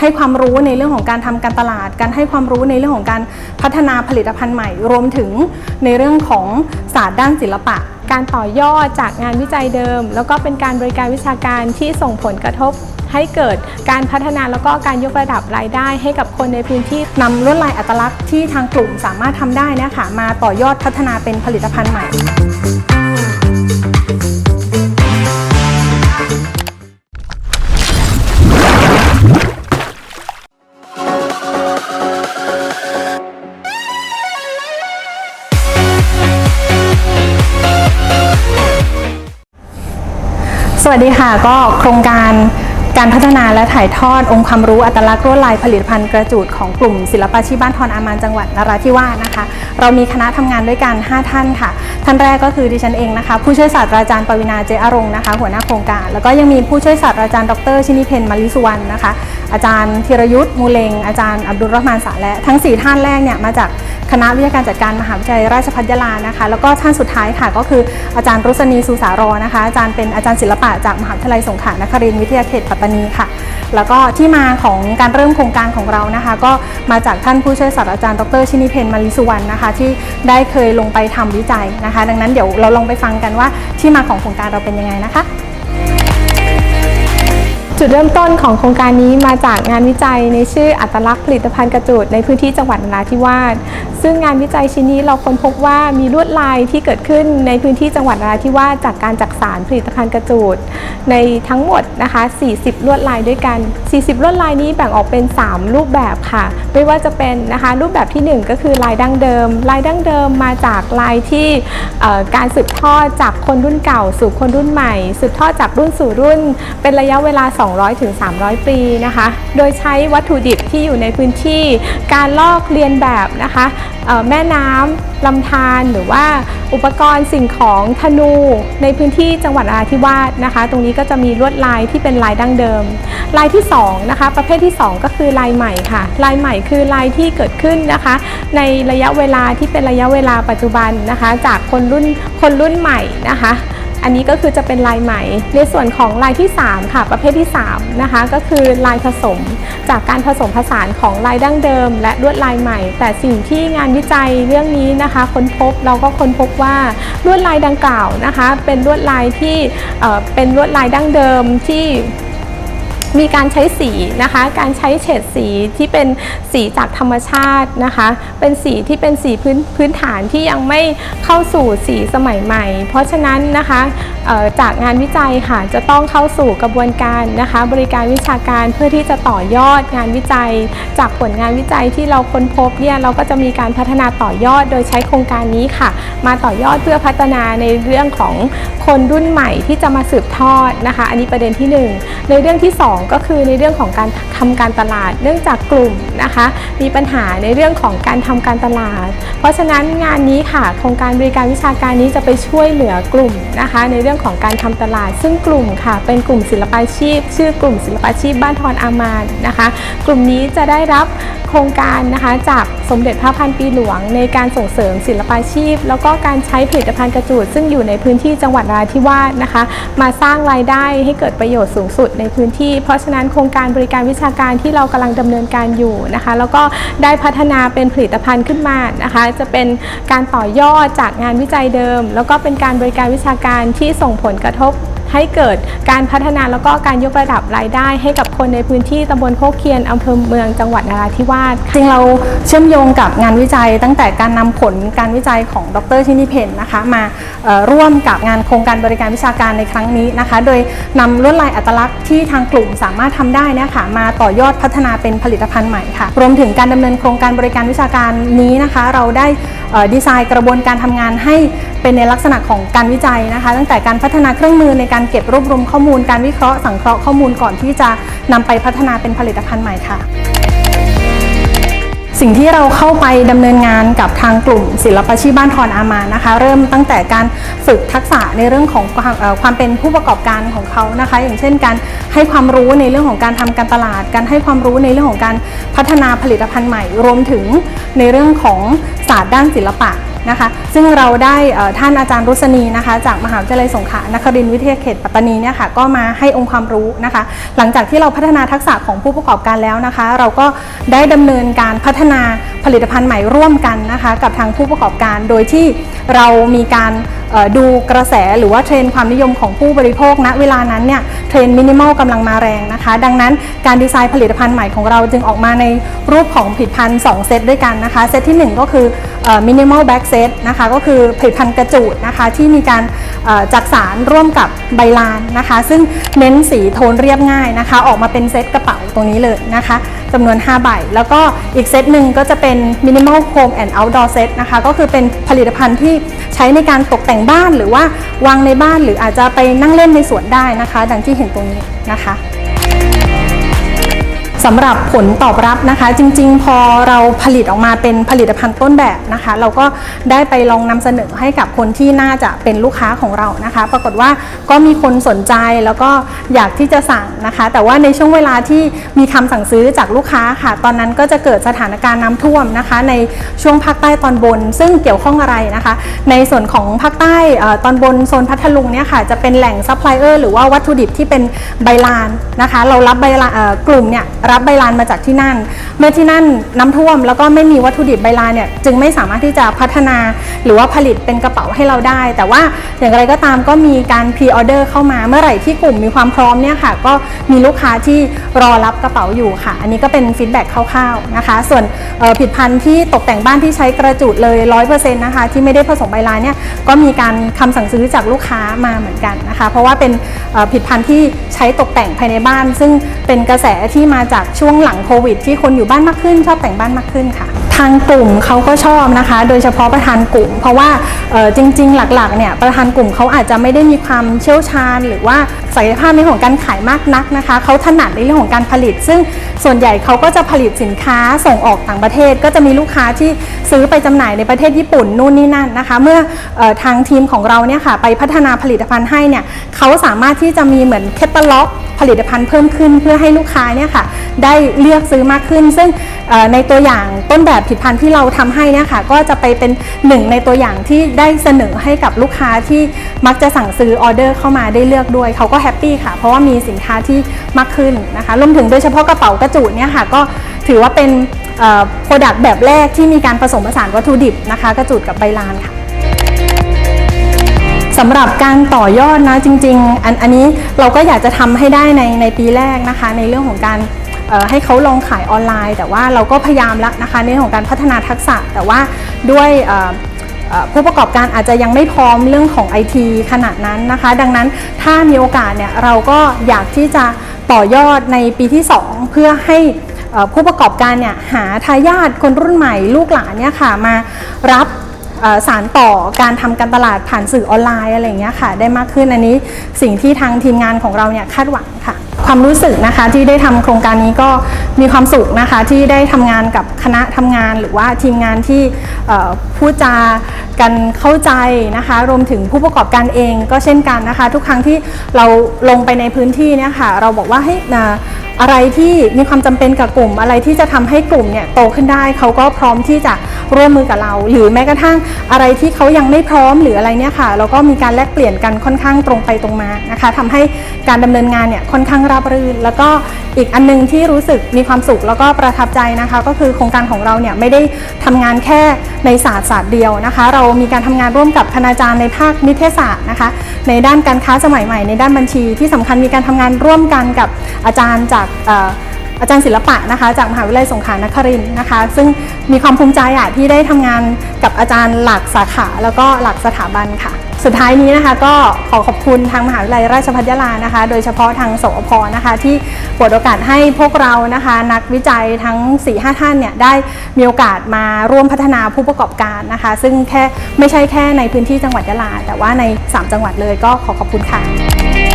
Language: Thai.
ให้ความรู้ในเรื่องของการทำการตลาด การให้ความรู้ในเรื่องของการพัฒนาผลิตภัณฑ์ใหม่ รวมถึงในเรื่องของศาสตร์ด้านศิลปะ การต่อยอดจากงานวิจัยเดิม แล้วก็เป็นการบริการวิชาการที่ส่งผลกระทบให้เกิดการพัฒนาแล้วก็การยกระดับรายได้ให้กับคนในพื้นที่นำลวดลายอัตลักษณ์ที่ทางกลุ่มสามารถทำได้นะคะมาต่อยอดพัฒนาเป็นผลิตภัณฑ์ใหม่ วัสดีค่ะก็โครงการ การพัฒนาและถ่ายทอดองค์ความรู้อัตลักษณ์ลวดลายผลิตภัณฑ์กระจูดของกลุ่มศิลปาชีพบ้านทอนอามานจังหวัดนราธิวาสนะคะ เรามีคณะทำงานด้วยกัน 5 ท่านค่ะ ท่านแรกก็คือดิฉันเองนะคะ ผู้ช่วยศาสตราจารย์ปวินาเจอรงค์นะคะ หัวหน้าโครงการ แล้วก็ยังมีผู้ช่วยศาสตราจารย์ดรชินิเพนมาลิสุวรรณนะคะ อาจารย์ธีรยุทธ์มูเลงอาจารย์อับดุลรอฮ์มานสาและทั้ง 4 ท่านแรกเนี่ยมาจากคณะวิทยาการจัดการมหาวิทยาลัยราชภัฏยาลานะคะ แล้วก็ท่านสุดท้ายค่ะก็คืออาจารย์รุษณีสุสารอนะคะ อาจารย์เป็นอาจารย์ศิลปะจากมหาวิทยาลัยสงขลานครินทร์วิทยาเขตปัตตานีค่ะ แล้วก็ที่มาของการเริ่มโครงการของเรานะคะ ก็มาจากท่านผู้ช่วยศาสตราจารย์ดรชินิเพนมาริสุวรรณนะคะ ที่ได้เคยลงไปทำวิจัยนะคะ ดังนั้นเดี๋ยวเราลองไปฟังกันว่าที่มาของโครงการเราเป็นยังไงนะคะ จุดเริ่มต้นของโครงการนี้มาจากงานวิจัยในชื่ออัตลักษณ์ผลิตภัณฑ์กระจุดในพื้นที่จังหวัดนราธิวาสซึ่งงานวิจัยชิ้นนี้เราค้นพบว่ามีลวดลายที่เกิดขึ้นในพื้นที่จังหวัดนราธิวาสจากการจักสารผลิตภัณฑ์กระจูดในทั้งหมดนะคะ 40 ลวดลายด้วยกัน 40 ลวดลายนี้แบ่งออกเป็น 3 รูปแบบค่ะ ไม่ว่าจะเป็นนะคะรูปแบบที่ 1 ก็คือลายดั้งเดิม ลายดั้งเดิมมาจากลายที่การสืบทอดจากคนรุ่นเก่าสู่คนรุ่นใหม่ สืบทอดจากรุ่นสู่รุ่น เป็นระยะเวลา 2 200-300 ปีนะคะ โดยใช้วัตถุดิบที่อยู่ในพื้นที่การลอกเรียนแบบนะคะแม่น้ำลำธารหรือว่าอุปกรณ์สิ่งของธนูในพื้นที่จังหวัดอาธิวาสนะคะ ตรงนี้ก็จะมีลวดลายที่เป็นลายดั้งเดิม ลายที่2นะคะประเภทที่ 2 ก็คือลายใหม่ค่ะ ลายใหม่คือลายที่เกิดขึ้นนะคะ ในระยะเวลาที่เป็นระยะเวลาปัจจุบันนะคะ จากคนรุ่นคนรุ่นใหม่นะคะ อันนี้ก็คือจะเป็นลายใหม่ ในส่วนของลายที่ 3 ค่ะ ประเภทที่ 3 นะคะ ก็คือลายผสม จากการผสมผสานของลายดั้งเดิม และลวดลายใหม่ แต่สิ่งที่งานวิจัยเรื่องนี้นะคะ ค้นพบเราก็ค้นพบว่าลวดลายดังกล่าวนะคะ เป็นลวดลายที่เเป็นลวดลายดั้งเดิมที่ มีการใช้สีนะคะ การใช้เฉดสีที่เป็นสีจากธรรมชาตินะคะ เป็นสีที่เป็นสีพื้นพื้นฐานที่ยังไม่เข้าสู่สีสมัยใหม่ เพราะฉะนั้นนะคะจากงานวิจัยค่ะจะต้องเข้าสู่กระบวนการนะคะ บริการวิชาการเพื่อที่จะต่อยอดงานวิจัย จากผลงานวิจัยที่เราค้นพบเนี่ยเราก็จะมีการพัฒนาต่อยอดโดยใช้โครงการนี้ค่ะ มาต่อยอดเพื่อพัฒนาในเรื่องของคนรุ่นใหม่ที่จะมาสืบทอดนะคะ อันนี้ประเด็นที่หนึ่งในเรื่องที่สองก็คือในเรื่องของการทำการตลาด เนื่องจากกลุ่มนะคะ มีปัญหาในเรื่องของการทำการตลาด เพราะฉะนั้นงานนี้ค่ะ โครงการบริการวิชาการนี้จะไปช่วยเหลือกลุ่มนะคะ ในเรื่องของการทำตลาด ซึ่งกลุ่มค่ะ เป็นกลุ่มศิลปาชีพ ชื่อกลุ่มศิลปาชีพบ้านทอนอามานนะคะ กลุ่มนี้จะได้รับโครงการนะคะจากสมเด็จพระพันปีหลวง ในการส่งเสริมศิลปาชีพ แล้วก็การใช้ผลิตภัณฑ์กระจูดซึ่งอยู่ในพื้นที่จังหวัดนราธิวาสนะคะ มาสร้างรายได้ให้เกิดประโยชน์สูงสุดในพื้นที่เพราะฉะนั้นโครงการบริการวิชาการที่เรากำลังดำเนินการอยู่นะคะ แล้วก็ได้พัฒนาเป็นผลิตภัณฑ์ขึ้นมานะคะ จะเป็นการต่อยอดจากงานวิจัยเดิม แล้วก็เป็นการบริการวิชาการที่ส่งผลกระทบ ให้เกิดการพัฒนาแล้วก็การยกระดับรายได้ ให้กับคนในพื้นที่ตำบลโคกเคียนอำเภอเมืองจังหวัดนราธิวาสจริงเราเชื่อมโยงกับงานวิจัย ตั้งแต่การนำผลการวิจัยของดรชินิเพนนะคะมาร่วมกับงานโครงการบริการวิชาการในครั้งนี้นะคะ โดยนำลวดลายอัตลักษณ์ที่ทางกลุ่มสามารถทำได้นะคะมาต่อยอดพัฒนาเป็นผลิตภัณฑ์ใหม่ค่ะรวมถึงการดำเนินโครงการบริการวิชาการนี้นะคะ เราได้ดีไซน์กระบวนการทำงานให้เป็นในลักษณะของการวิจัยนะคะ ตั้งแต่การพัฒนาเครื่องมือในการการเก็บรวบรวมข้อมูล การวิเคราะห์สังเคราะห์ข้อมูลก่อนที่จะนำไปพัฒนาเป็นผลิตภัณฑ์ใหม่ค่ะสิ่งที่เราเข้าไปดำเนินงานกับทางกลุ่มศิลปาชีพบ้านทอนอามานะคะ เริ่มตั้งแต่การฝึกทักษะในเรื่องของความเอ่อความเป็นผู้ประกอบการของเขานะคะ อย่างเช่น การให้ความรู้ในเรื่องของการทำการตลาด การให้ความรู้ในเรื่องของการพัฒนาผลิตภัณฑ์ใหม่ รวมถึงในเรื่องของศาสตร์ด้านศิลปะ นะคะ ซึ่งเราได้ท่านอาจารย์รุษณีนะคะ จากมหาวิทยาลัยสงขลานครินทร์วิทยาเขตปัตตานีเนี่ยค่ะก็มาให้องค์ความรู้นะคะ หลังจากที่เราพัฒนาทักษะของผู้ประกอบการแล้วนะคะ เราก็ได้ดำเนินการพัฒนาผลิตภัณฑ์ใหม่ร่วมกันนะคะ กับทางผู้ประกอบการโดยที่เรามีการดูกระแสหรือว่าเทรนด์ความนิยมของผู้บริโภคณเวลานั้นเนี่ยเทรนด์มินิมอลกำลังมาแรงนะคะ ดังนั้นการดีไซน์ผลิตภัณฑ์ใหม่ของเราจึงออกมาในรูปของผลิตภัณฑ์ 2 เซตด้วยกันนะคะ เซตที่ 1 ก็คือมินิมอลแบ็กเซตนะคะก็คือผลิตภัณฑ์กระจูดนะคะที่มีการจักสารร่วมกับใบลานนะคะ ซึ่งเน้นสีโทนเรียบง่ายนะคะ ออกมาเป็นเซตกระเป๋าตรงนี้เลยนะคะ จำนวน 5 ใบ แล้วก็อีกเซตหนึ่งก็จะเป็น Minimal Home and Outdoor Set นะคะ ก็คือเป็นผลิตภัณฑ์ที่ใช้ในการตกแต่งบ้านหรือว่าวางในบ้านหรืออาจจะไปนั่งเล่นในสวนได้นะคะ ดังที่เห็นตรงนี้นะคะ สำหรับผลตอบรับนะคะ จริง ๆ พอเราผลิตออกมาเป็นผลิตภัณฑ์ต้นแบบนะคะ เราก็ได้ไปลองนำเสนอให้กับคนที่น่าจะเป็นลูกค้าของเรานะคะ ปรากฏว่าก็มีคนสนใจแล้วก็อยากที่จะสั่งนะคะ แต่ว่าในช่วงเวลาที่มีคำสั่งซื้อจากลูกค้าค่ะ ตอนนั้นก็จะเกิดสถานการณ์น้ำท่วมนะคะ ในช่วงภาคใต้ตอนบน ซึ่งเกี่ยวข้องอะไรนะคะ ในส่วนของภาคใต้ตอนบนโซนพัทลุงเนี่ยค่ะจะเป็นแหล่งซัพพลายเออร์หรือว่าวัตถุดิบที่เป็นใบลานนะคะ เรารับใบลานกลุ่มเนี่ยรับใบลานมาจากที่นั่น เมื่อที่นั่นน้ำท่วมแล้วก็ไม่มีวัตถุดิบใบลานเนี่ยจึงไม่สามารถที่จะพัฒนาหรือว่าผลิตเป็นกระเป๋าให้เราได้ แต่ว่าอย่างไรก็ตามก็มีการพรีออเดอร์เข้ามาเมื่อไหร่ที่กลุ่มมีความพร้อมเนี่ยค่ะ ก็มีลูกค้าที่รอรับกระเป๋าอยู่ค่ะ อันนี้ก็เป็นฟีดแบ็กคร่าวๆนะคะ ส่วนผลิตภัณฑ์ที่ตกแต่งบ้านที่ใช้กระจุดเลย 100%นะคะที่ไม่ได้ผสมใบลานเนี่ยก็มีการคำสั่งซื้อจากลูกค้ามาเหมือนกันนะคะ เพราะว่าเป็นผลิตภัณฑ์ที่ใช้ตกแต่งภายในบ้าน ซึ่งเป็นกระแสที่มาจากช่วงหลังโควิด ที่คนอยู่บ้านมากขึ้น ชอบแต่งบ้านมากขึ้นค่ะ ทางกลุ่มเขาก็ชอบนะคะ โดยเฉพาะประธานกลุ่ม เพราะว่าจริง ๆ หลักๆเนี่ยประธานกลุ่มเขาอาจจะไม่ได้มีความเชี่ยวชาญ หรือว่าศักยภาพในเรื่องของการขายมากนักนะคะเขาถนัดในเรื่องของการผลิต ซึ่งส่วนใหญ่เขาก็จะผลิตสินค้าส่งออกต่างประเทศ ก็จะมีลูกค้าที่ซื้อไปจำหน่ายในประเทศญี่ปุ่นนู่นนี่นั่นนะคะ เมื่อออทางทีมของเราเนี่ยค่ะไปพัฒนาผลิตภัณฑ์ให้เนี่ยเขาสามารถที่จะมีเหมือนแคตตาล็อก ผลิตภัณฑ์เพิ่มขึ้นเพื่อให้ลูกค้าเนี่ยค่ะได้เลือกซื้อมากขึ้น ซึ่งในตัวอย่างต้นแบบผลิตภัณฑ์ที่เราทำให้เนี่ยค่ะก็จะไปเป็นหนึ่งในตัวอย่างที่ได้เสนอให้กับลูกค้าที่มักจะสั่งซื้อออเดอร์เข้ามาได้เลือกด้วยเขาก็แฮปปี้ค่ะ เพราะว่ามีสินค้าที่มากขึ้นนะคะรวมถึงโดยเฉพาะกระเป๋ากระจุเนี่ยค่ะก็ถือว่าเป็นโปรดักต์แบบแรกที่มีการผสมผสานวัตถุดิบนะคะ กระจุดกับใบลานค่ะ สำหรับการต่อยอดนะจริงๆอันอันนี้เราก็อยากจะทำให้ได้ในในปีแรกนะคะ ในเรื่องของการให้เขาลองขายออนไลน์ แต่ว่าเราก็พยายามแล้วนะคะในเรื่องของการพัฒนาทักษะ แต่ว่าด้วยผู้ประกอบการอาจจะยังไม่พร้อมเรื่องของ IT ขนาดนั้นนะคะ ดังนั้นถ้ามีโอกาสเนี่ยเราก็อยากที่จะต่อยอดในปีที่ 2 เพื่อให้ผู้ประกอบการเนี่ยหาทายาทคนรุ่นใหม่ลูกหลานเนี่ยค่ะมารับ สารต่อการทำการตลาดผ่านสื่อออนไลน์อะไรเงี้ยค่ะ ได้มากขึ้นอันนี้สิ่งที่ทางทีมงานของเราเนี่ยคาดหวังค่ะ ความรู้สึกนะคะที่ได้ทำโครงการนี้ก็มีความสุขนะคะที่ได้ทำงานกับคณะทำงานหรือว่าทีมงานที่พูดจากันเข้าใจนะคะ รวมถึงผู้ประกอบการเองก็เช่นกันนะคะ ทุกครั้งที่เราลงไปในพื้นที่เนี่ยค่ะ เราบอกว่าให้ อะไรที่มีความจำเป็นกับกลุ่ม อะไรที่จะทำให้กลุ่มเนี่ยโตขึ้นได้เขาก็พร้อมที่จะร่วมมือกับเรา หรือแม้กระทั่งอะไรที่เขายังไม่พร้อมหรืออะไรเนี่ยค่ะ เราก็มีการแลกเปลี่ยนกันค่อนข้างตรงไปตรงมานะคะทำให้การดำเนินงานเนี่ยค่อนข้างราบรื่น แล้วก็อีกอันนึงที่รู้สึกมีความสุขแล้วก็ประทับใจนะคะ ก็คือโครงการของเราเนี่ยไม่ได้ทำงานแค่ในศาสตร์ศาสตร์เดียวนะคะ เรามีการทำงานร่วมกับคณาจารย์ในภาคนิเทศศาสตร์นะคะ ในด้านการค้าสมัยใหม่ในด้านบัญชี ที่สำคัญมีการทำงานร่วมกันกับอาจารย์จากเอ่อาจารย์ศิลปะนะคะจากมหาวิทยาลัยสงขลานครินทร์นะคะ ซึ่งมีความภูมิใจอะที่ได้ทำงานกับอาจารย์หลักสาขาแล้วก็หลักสถาบันค่ะ สุดท้ายนี้นะคะก็ขอขอบคุณทางมหาวิทยาลัยราชภัฏยาลานะคะ โดยเฉพาะทางสอพนะคะ ที่เปิดโอกาสให้พวกเรานะคะ นักวิจัยทั้ง 4-5 ท่านเนี่ยได้มีโอกาสมาร่วมพัฒนาผู้ประกอบการนะคะ ซึ่งแค่ไม่ใช่แค่ในพื้นที่จังหวัดยะลา แต่ว่าใน 3 จังหวัดเลยก็ขอขอบคุณค่ะ